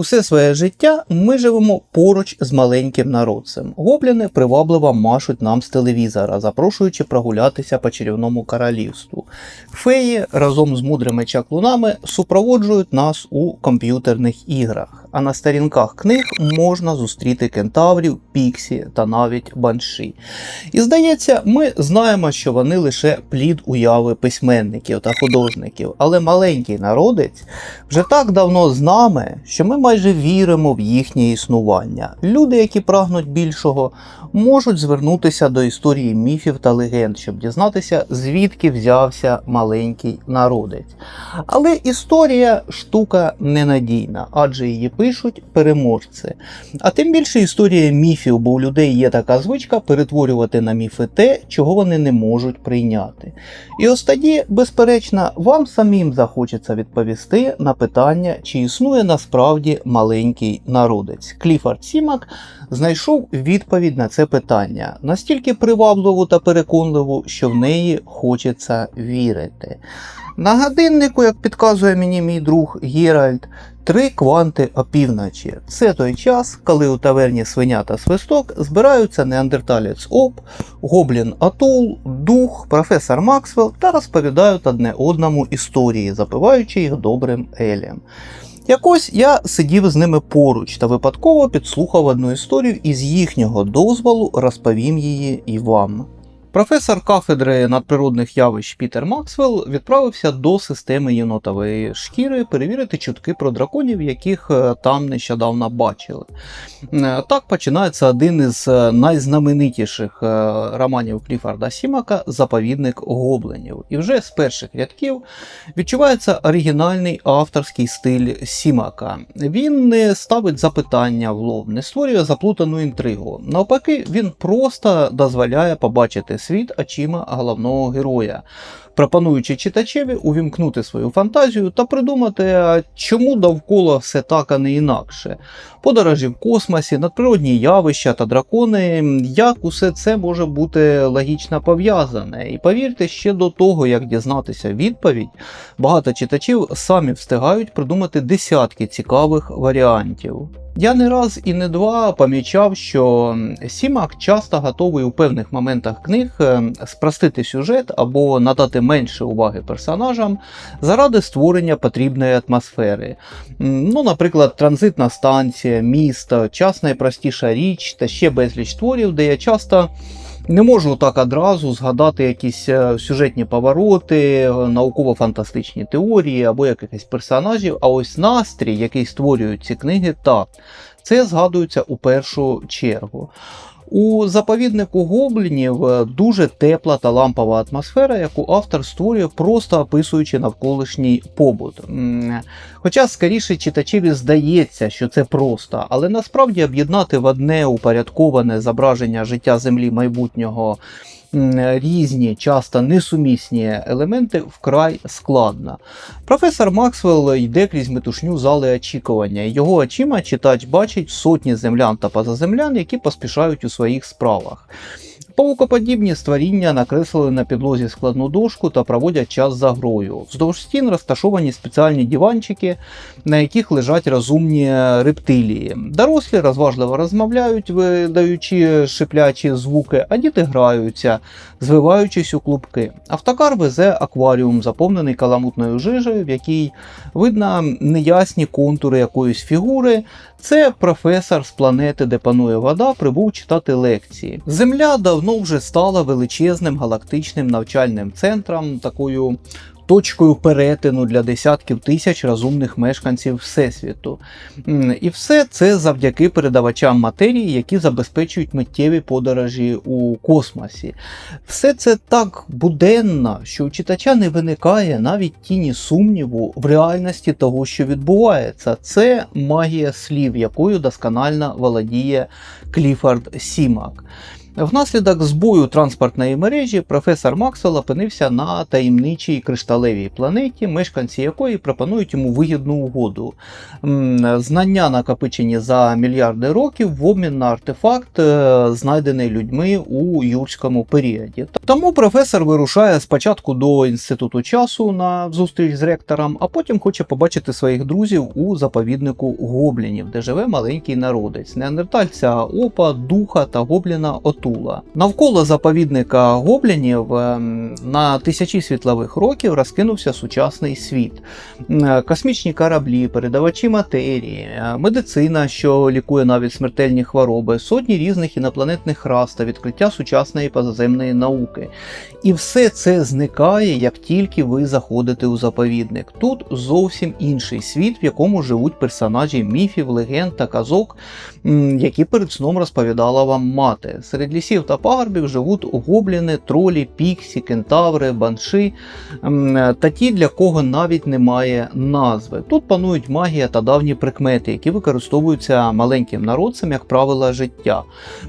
Усе своє життя ми живемо поруч з маленьким народцем. Гобліни привабливо машуть нам з телевізора, запрошуючи прогулятися по чарівному королівству. Феї разом з мудрими чаклунами супроводжують нас у комп'ютерних іграх, а на сторінках книг можна зустріти кентаврів, піксі та навіть банші. І здається, ми знаємо, що вони лише плід уяви письменників та художників, але маленький народець вже так давно з нами, що ми майже віримо в їхнє існування. Люди, які прагнуть більшого, можуть звернутися до історії міфів та легенд, щоб дізнатися, звідки взявся маленький народець. Але історія штука ненадійна, адже її пишуть переможці. А тим більше історія міфів, бо у людей є така звичка перетворювати на міфи те, чого вони не можуть прийняти. І ось тоді, безперечно, вам самим захочеться відповісти на питання, чи існує насправді маленький народець. Кліфорд Сімак знайшов відповідь на це питання настільки привабливу та переконливу, що в неї хочеться вірити. На годиннику, як підказує мені мій друг Геральт, три кванти опівночі. Це той час, коли у таверні свиня та свисток збираються неандерталець Оп, Гоблін Атул, Дух, професор Максвелл та розповідають одне одному історії, запиваючи їх добрим елем. Якось я сидів з ними поруч та випадково підслухав одну історію і з їхнього дозволу розповім її і вам. Професор кафедри надприродних явищ Пітер Максвелл відправився до системи єнотової шкіри перевірити чутки про драконів, яких е, там нещодавно бачили. Е, Так починається один із е, найзнаменитіших романів Кліфарда Сімака Заповідник гоблинів. І вже з перших рядків відчувається оригінальний авторський стиль Сімака. Він не ставить запитання в лоб, не створює заплутану інтригу. Навпаки, він просто дозволяє побачити світ очима головного героя, пропонуючи читачеві увімкнути свою фантазію та придумати, чому довкола все так, а не інакше. Подорожі в космосі, надприродні явища та дракони, як усе це може бути логічно пов'язане. І повірте, ще до того, як дізнатися відповідь, багато читачів самі встигають придумати десятки цікавих варіантів. Я не раз і не два помічав, що Сімак часто готовий у певних моментах книг е, спростити сюжет або надати менше уваги персонажам заради створення потрібної атмосфери. Ну, наприклад, транзитна станція, місто, час найпростіша річ та ще безліч творів, де я часто не можу так одразу згадати якісь е, сюжетні повороти, науково-фантастичні теорії або якихось персонажів. А ось настрій, який створюють ці книги, так, це згадується у першу чергу. У заповіднику гоблінів е, дуже тепла та лампова атмосфера, яку автор створює, просто описуючи навколишній побут. Хоча скоріше читачеві здається, що це просто, але насправді об'єднати в одне упорядковане зображення життя землі майбутнього різні, часто несумісні елементи вкрай складна. Професор Максвелл йде крізь метушню зали очікування. Його очима читач бачить сотні землян та позаземлян, які поспішають у своїх справах. Павукоподібні створіння накреслили на підлозі складну дошку та проводять час за грою. Вздовж стін розташовані спеціальні диванчики, на яких лежать розумні рептилії. Дорослі розважливо розмовляють, видаючи шиплячі звуки, а діти граються, звиваючись у клубки. Автокар везе акваріум, заповнений каламутною жижею, в якій видно неясні контури якоїсь фігури. Це професор з планети, де панує вода, прибув читати лекції. Земля давно вже стала величезним галактичним навчальним центром, такою точкою перетину для десятків тисяч розумних мешканців Всесвіту. І все це завдяки передавачам матерії, які забезпечують миттєві подорожі у космосі. Все це так буденно, що у читача не виникає навіть тіні сумніву в реальності того, що відбувається. Це магія слів, якою досконально володіє Кліфорд Сімак. Внаслідок збою транспортної мережі професор Максвелл опинився на таємничій кришталевій планеті, мешканці якої пропонують йому вигідну угоду. Знання, накопичені за мільярди років, в обмін на артефакт, е, знайдений людьми у юрському періоді. Тому професор вирушає спочатку до інституту часу на зустріч з ректором, а потім хоче побачити своїх друзів у заповіднику гоблінів, де живе маленький народець, неандертальця Опа, духа та гобліна Отула. Навколо заповідника гоблінів ем, на тисячі світлових років розкинувся сучасний світ. Космічні кораблі, передавачі матерії, е, медицина, що лікує навіть смертельні хвороби, сотні різних інопланетних рас та відкриття сучасної позаземної науки. І все це зникає, як тільки ви заходите у заповідник. Тут зовсім інший світ, в якому живуть персонажі міфів, легенд та казок, які перед сном розповідала вам мати. Серед лісів та пагорбів живуть гобліни, тролі, піксі, кентаври, банши та ті, для кого навіть немає назви. Тут панують магія та давні прикмети, які використовуються маленьким народцем як правила життя.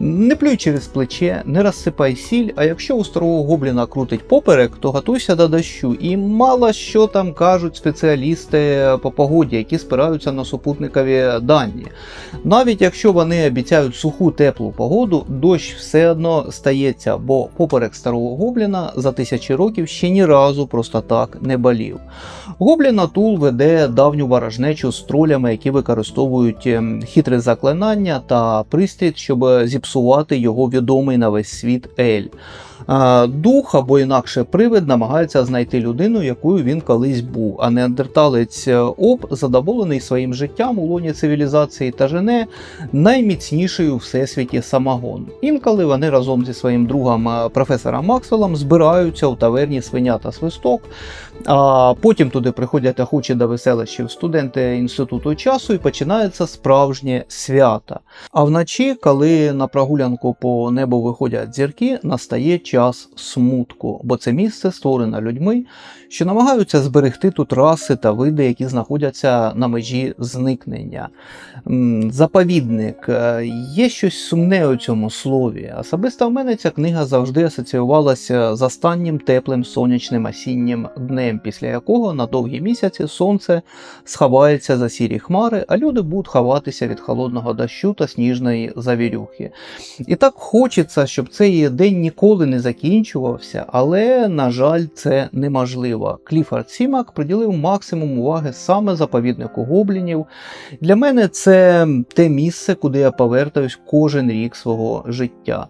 Не плюй через плече, не розсипай сіль, а якщо у старого гобліна крутить поперек, то готуйся до дощу. І мало що там кажуть спеціалісти по погоді, які спираються на супутникові дані. Навіть якщо вони обіцяють суху теплу погоду, дощ все одно стається, бо поперек старого гобліна за тисячі років ще ні разу просто так не болів. Гоблін Атул веде давню ворожнечу з тролями, які використовують ем, хитре заклинання та пристрій, щоб зіпсувати його відомий на весь світ Ель. Дух або інакше привид намагається знайти людину, якою він колись був. А неандерталець е, Об задоволений своїм життям у лоні цивілізації та жене найміцніший у всесвіті самогон. Інколи вони разом зі своїм другом е, професором Максвеллом збираються у таверні свиня та свисток. А потім туди приходять охочі до веселищів студенти інституту часу і починається справжнє свято. А вночі, коли на прогулянку по небу виходять зірки, настає час смутку, бо це місце створено людьми, що намагаються зберегти тут раси та види, які знаходяться на межі зникнення. Заповідник. Е, Є щось сумне у цьому слові. Особисто в мене ця книга завжди асоціювалася з останнім теплим сонячним осіннім днем, після якого на довгі місяці сонце сховається за сірі хмари, а люди будуть ховатися від холодного дощу та сніжної завірюхи. І так хочеться, щоб цей день ніколи не закінчувався, але, на жаль, це неможливо. Кліфорд Сімак приділив максимум уваги саме заповіднику гоблінів. Для мене це те місце, куди я повертаюсь кожен рік свого життя.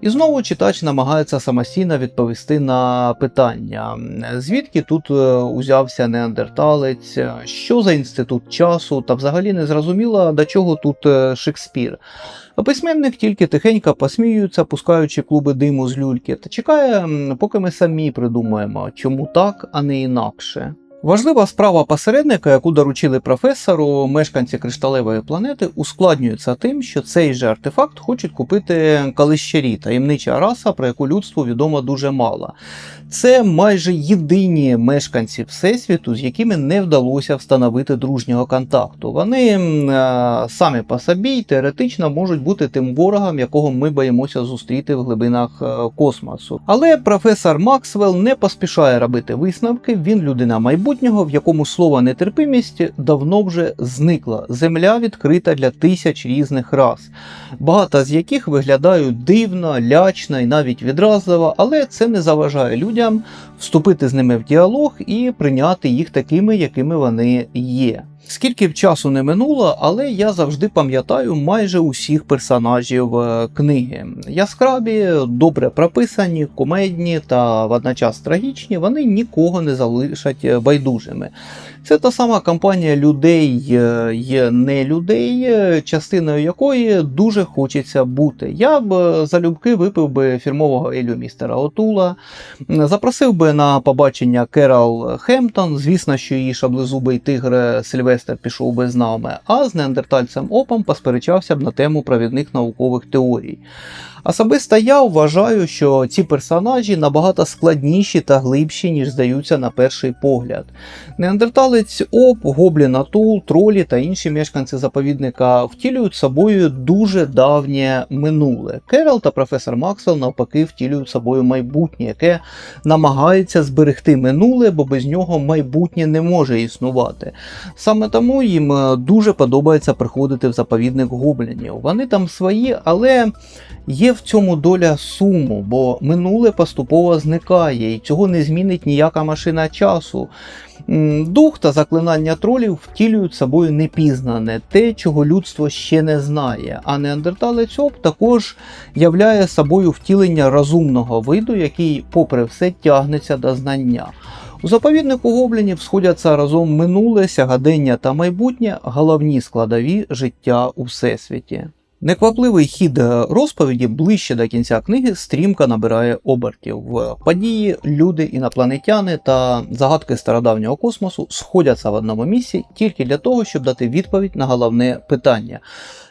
І знову читач намагається самостійно відповісти на питання, звідки тут е, узявся неандерталець, що за інститут часу, та взагалі не зрозуміло, до чого тут е, Шекспір. А письменник тільки тихенько посміюється, пускаючи клуби диму з люльки, та чекає, поки ми самі придумаємо, чому так, а не інакше. Важлива справа посередника, яку доручили професору, мешканці кришталевої планети, ускладнюється тим, що цей же артефакт хочуть купити калищарі, таємнича раса, про яку людству відомо дуже мало. Це майже єдині мешканці Всесвіту, з якими не вдалося встановити дружнього контакту. Вони самі по собі теоретично можуть бути тим ворогом, якого ми боїмося зустріти в глибинах е, космосу. Але професор Максвелл не поспішає робити висновки. Він людина майбутнього, в якому слово нетерпимість давно вже зникла. Земля відкрита для тисяч різних рас, багато з яких виглядають дивно, лячно і навіть відразливо, але це не заважає людям вступити з ними в діалог і прийняти їх такими, якими вони є. Скільки б часу не минуло, але я завжди пам'ятаю майже усіх персонажів е, книги. Яскраві, добре прописані, комедні та водночас трагічні, вони нікого не залишать е, байдужими. Це та сама компанія людей е, є не людей, е, частиною якої дуже хочеться бути. Я б е, залюбки випив би фірмового Елю містера Отула, запросив би на побачення Керол Хемптон. Звісно, що її шаблезубий тигр Сильвестр пішов би з нами, а з неандертальцем Опом посперечався б на тему провідних наукових теорій. Особисто я вважаю, що ці персонажі набагато складніші та глибші, ніж здаються на перший погляд. Неандерталець оп, гоблін Атул, тролі та інші мешканці заповідника втілюють собою дуже давнє минуле. Керол та професор Максвелл навпаки втілюють собою майбутнє, яке намагається зберегти минуле, бо без нього майбутнє не може існувати. Саме тому їм е, дуже подобається приходити в заповідник гоблінів. Вони там свої, але є в цьому доля суму, бо минуле поступово зникає, і цього не змінить ніяка машина часу. Дух та заклинання тролів втілюють собою непізнане, те, чого людство ще не знає. А неандерталець Оп також являє собою втілення розумного виду, який, попри все, тягнеться до знання. У заповіднику гоблінів сходяться разом минуле, сягадення та майбутнє головні складові життя у всесвіті. Неквапливий хід розповіді ближче до кінця книги стрімко набирає обертів. Події, люди, інопланетяни та загадки стародавнього космосу сходяться в одному місці тільки для того, щоб дати відповідь на головне питання.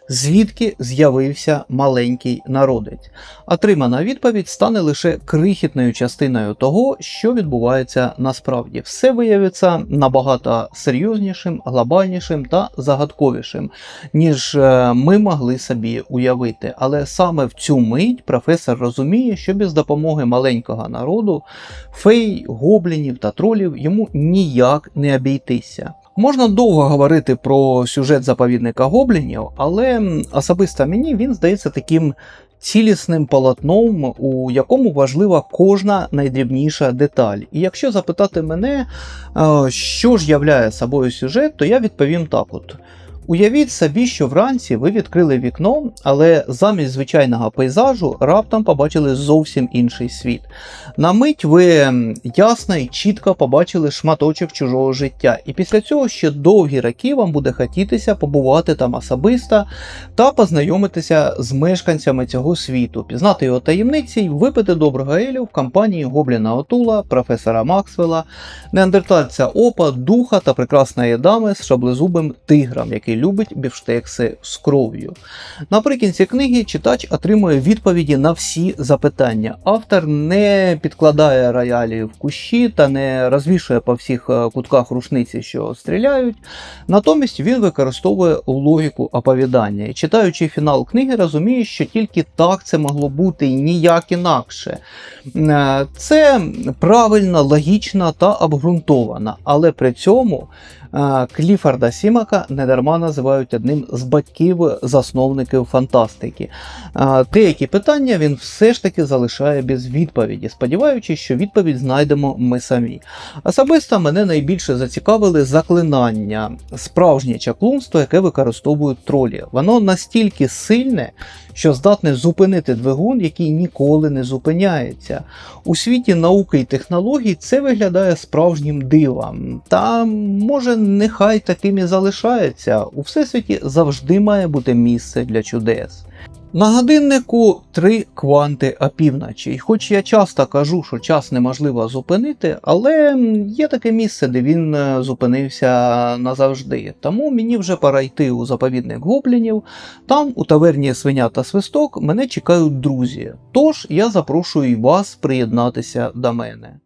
Звідки з'явився маленький народець? Отримана відповідь стане лише крихітною частиною того, що відбувається насправді. Все виявиться набагато серйознішим, глобальнішим та загадковішим, ніж е, ми могли собі уявити. Але саме в цю мить професор розуміє, що без допомоги маленького народу, фей, гоблінів та тролів йому ніяк не обійтися. Можна довго говорити про сюжет заповідника гоблінів, але особисто мені він здається таким цілісним полотном, у якому важлива кожна найдрібніша деталь. І якщо запитати мене, що ж являє собою сюжет, то я відповім так от. Уявіть собі, що вранці ви відкрили вікно, але замість звичайного пейзажу раптом побачили зовсім інший світ. На мить ви ясно і чітко побачили шматочок чужого життя, і після цього ще довгі роки вам буде хотітися побувати там особисто та познайомитися з мешканцями цього світу, пізнати його таємниці й випити доброго елю в компанії Гобліна Отула, професора Максвелла, неандертальця Опа, духа та прекрасної дами з шаблезубим тигром, який любить бівштекси з кров'ю. Наприкінці книги читач отримує відповіді на всі запитання. Автор не підкладає роялі в кущі та не розвішує по всіх е, кутках рушниці, що стріляють. Натомість він використовує логіку оповідання. Читаючи фінал книги, розуміє, що тільки так це могло бути ніяк інакше. Е, Це правильно, логічно та обґрунтовано, але при цьому Кліфорда Сімака недарма називають одним з батьків-засновників фантастики. Деякі питання він все ж таки залишає без відповіді, сподіваючись, що відповідь знайдемо ми самі. Особисто мене найбільше зацікавили заклинання, справжнє чаклунство, яке використовують тролі. Воно настільки сильне, що здатне зупинити двигун, який ніколи не зупиняється. У світі науки і технологій це виглядає справжнім дивом. Та може нехай таким і залишається. У всесвіті завжди має бути місце для чудес. На годиннику три кванти опівночі. Хоч я часто кажу, що час неможливо зупинити, але є таке місце, де він е, зупинився назавжди. Тому мені вже пора йти у заповідник гоблінів. Там, у таверні свиня та свисток, мене чекають друзі. Тож я запрошую вас приєднатися до мене.